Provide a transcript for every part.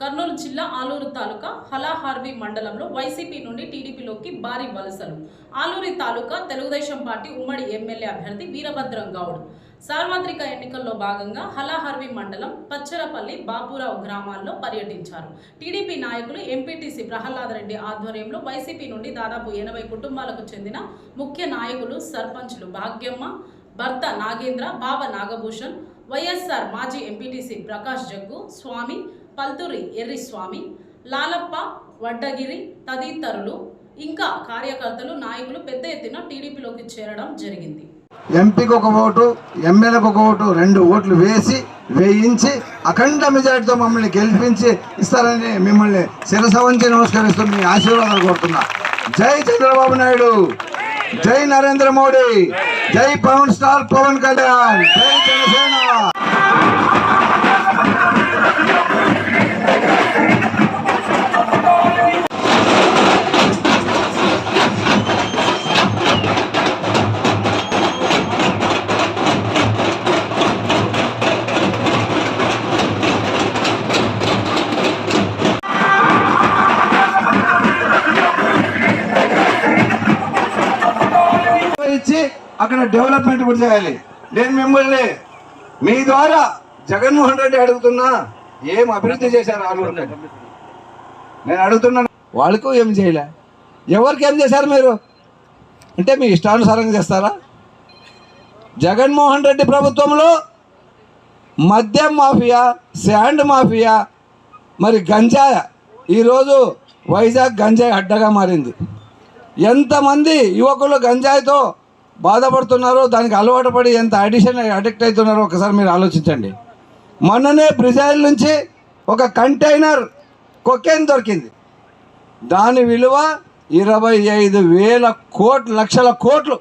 కర్నూలు జిల్లా ఆలూరు తాలూకా హలాహార్వి మండలంలో వైసీపీ నుండి టీడీపీలోకి భారీ వలసలు. ఆలూరి తాలూకా తెలుగుదేశం పార్టీ ఉమ్మడి ఎమ్మెల్యే అభ్యర్థి వీరభద్రం గౌడ్. సార్వత్రిక ఎన్నికల్లో భాగంగా హలాహర్వి మండలం పచ్చరపల్లి బాపురావు గ్రామాల్లో పర్యటించారు. టీడీపీ నాయకులు ఎంపీటీసీ ప్రహ్లాద్ రెడ్డి ఆధ్వర్యంలో వైసీపీ నుండి దాదాపు ఎనభై కుటుంబాలకు చెందిన ముఖ్య నాయకులు సర్పంచ్లు భాగ్యమ్మ భర్త నాగేంద్ర బావ నాగభూషణ్ వైఎస్ఆర్ మాజీ ఎంపీటీసీ ప్రకాష్ జగ్గు స్వామి పల్తూరి ఎర్రి స్వామి లాలప్ప వడ్డగిరి తదితరులు ఇంకా కార్యకర్తలు నాయకులు పెద్ద ఎత్తున టీడీపీలోకి చేరడం జరిగింది. ఎంపీకి ఒక ఓటు ఎమ్మెల్యేకి ఒక ఓటు రెండు ఓట్లు వేసి వేయించి అఖండ మెజార్టీతో మమ్మల్ని గెలిపించి ఇస్తారని మిమ్మల్ని శిరస వంచి నమస్కరిస్తూ మీ ఆశీర్వాదాలు కోరుతున్నా. జై చంద్రబాబు నాయుడు! జై నరేంద్ర మోడీ! జై పవన్ స్టార్ పవన్ కళ్యాణ్! జై జనసేన! అక్కడ డెవలప్మెంట్ కూడా చేయాలి. నేను మిమ్మల్ని మీ ద్వారా జగన్మోహన్ రెడ్డి అడుగుతున్నా ఏం అభివృద్ధి చేశారు ఆలూరు నేను అడుగుతున్నాను వాళ్ళకు ఏం చేయలే. ఎవరికి ఏం చేశారు మీరు? అంటే మీ ఇష్టానుసారంగా చేస్తారా? జగన్మోహన్ రెడ్డి ప్రభుత్వంలో మద్యం మాఫియా శాండ్ మాఫియా మరి గంజాయ. ఈరోజు వైజాగ్ గంజాయి అడ్డగా మారింది. ఎంతమంది యువకులు గంజాయితో బాధపడుతున్నారో దానికి అలవాటు పడి ఎంత అడిషన్ అడిక్ట్ అవుతున్నారో ఒకసారి మీరు ఆలోచించండి. మొన్ననే బ్రిజైల్ నుంచి ఒక కంటైనర్ కొకేన్ దొరికింది. దాని విలువ ఇరవై ఐదు వేల కోట్లు లక్షల కోట్లు.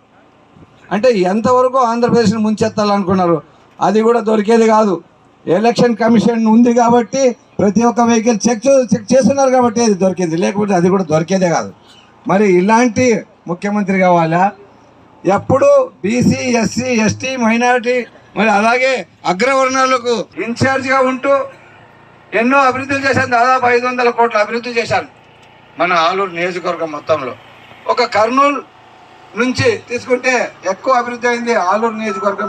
అంటే ఎంతవరకు ఆంధ్రప్రదేశ్ని ముంచెత్తాలనుకున్నారు? అది కూడా దొరికేది కాదు. ఎలక్షన్ కమిషన్ ఉంది కాబట్టి ప్రతి ఒక్క వెహికల్ చెక్ చెక్ చేస్తున్నారు కాబట్టి అది దొరికింది. లేకపోతే అది కూడా దొరికేదే కాదు. మరి ఇలాంటి ముఖ్యమంత్రి కావాలా? ఎప్పుడు బీసీ ఎస్సీ ఎస్టీ మైనారిటీ మరి అలాగే అగ్రవర్ణాలకు ఇన్ఛార్జ్గా ఉంటూ ఎన్నో అభివృద్ధులు చేశాను దాదాపు ఐదు వందల కోట్ల అభివృద్ధి చేశాను మన ఆలూరు నియోజకవర్గం మొత్తంలో. ఒక కర్నూలు నుంచి తీసుకుంటే ఎక్కువ అభివృద్ధి అయింది ఆలూరు నియోజకవర్గం